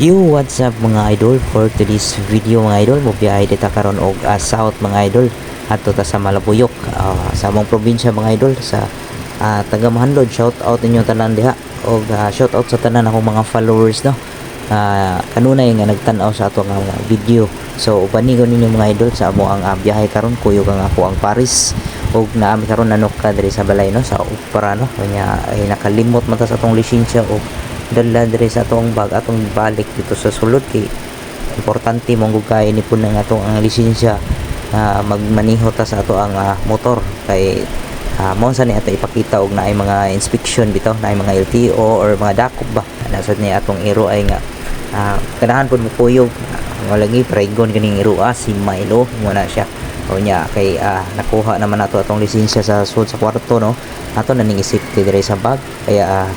Yo, what's up mga idol? For today's video mga idol, mubiyahe dita karon og uh, south mga idol adto ta sa Malabuyok ah, sa among probinsya mga idol sa uh, taga Mahanlod. Shout out ninyo tanan diha og ah, shout out sa tanan akong mga followers no. Uh, kanunay nga nagtan-aw sa ato nga video. So ubani ko ninyo mga idol sa amo ang uh, biyahe karon kuyo nga ako ang Paris og naami karon nanok ka diri sa balay no sa Upara no. Kanya ay nakalimot man ta sa atong lisensya og dala diri sa atong bag atong balik dito sa sulod kay importante mong gugay ni pud ng atong ang lisensya na magmaniho ta sa ato ang ah, motor. Kay uh, mo sa ni ato ipakita og naay mga inspection bitaw naay mga LTO or mga dakop ba. Nasad ni atong iro ay nga uh, ganahan pud mo kuyog uh, lagi pregon kaning iro ah si Milo. Mo na siya. O niya kay ah, nakuha naman nato atong lisensya sa sud sa kwarto no? Ato na ning isip diri sa bag. Kaya ah,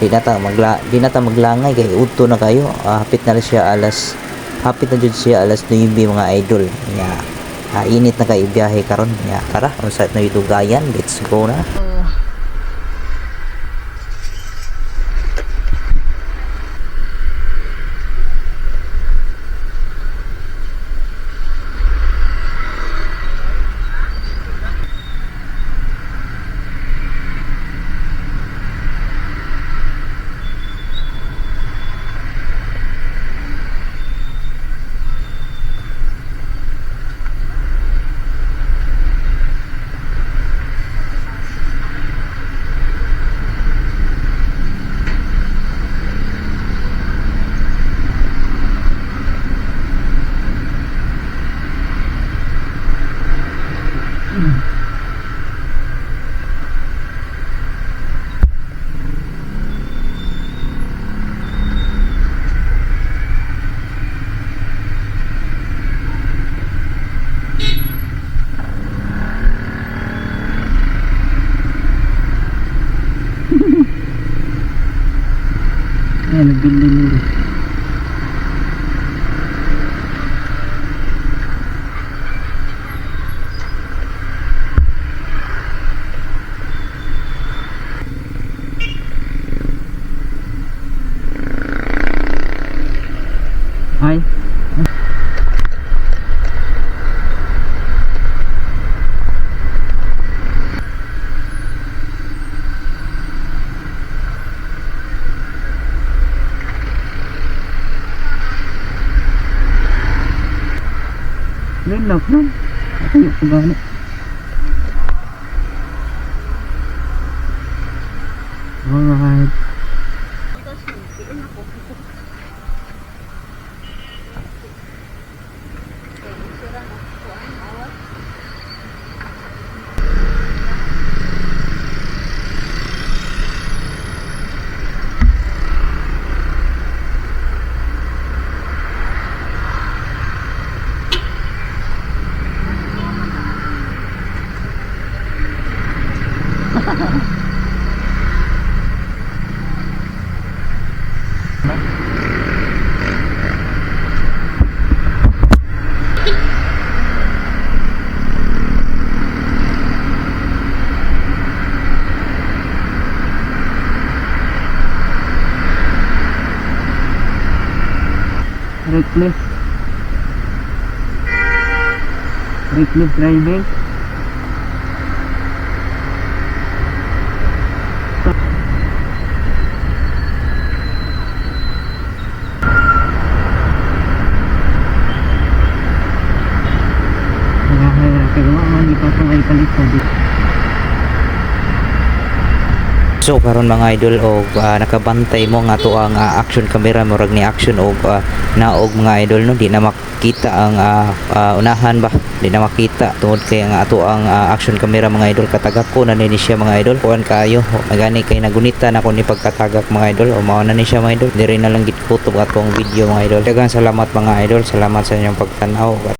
di nata magla di nata maglangay kay udto na kayo. Ah, hapit na siya alas hapit na jud siya alas 9 mga idol. Nya ah, init na kay biyahe karon. Nya tara unsa na dugayan let's go na Ayan, nagbili nila. Ay. Lilak lang. Ako ko gani. Alright. Reckless. Reckless driving. Kaya kaya man di pa ito ay palit sa dito. So karon mga idol og ah, nakabantay mo nga to ang ah, action camera murag ni action og ah, naog mga idol no? Di na makita ang ah, ah, unahan ba? Di na makita tungod kay ang ato ang ah, action camera mga idol. Katagak ko na ni siya mga idol. Kuan kayo. Magani kay nagunita na ko ni pagkatagak mga idol. O mao na ni siya mga idol. Diri na lang gid kutob atong video mga idol. Daghang salamat mga idol. Salamat sa inyong pagtan-aw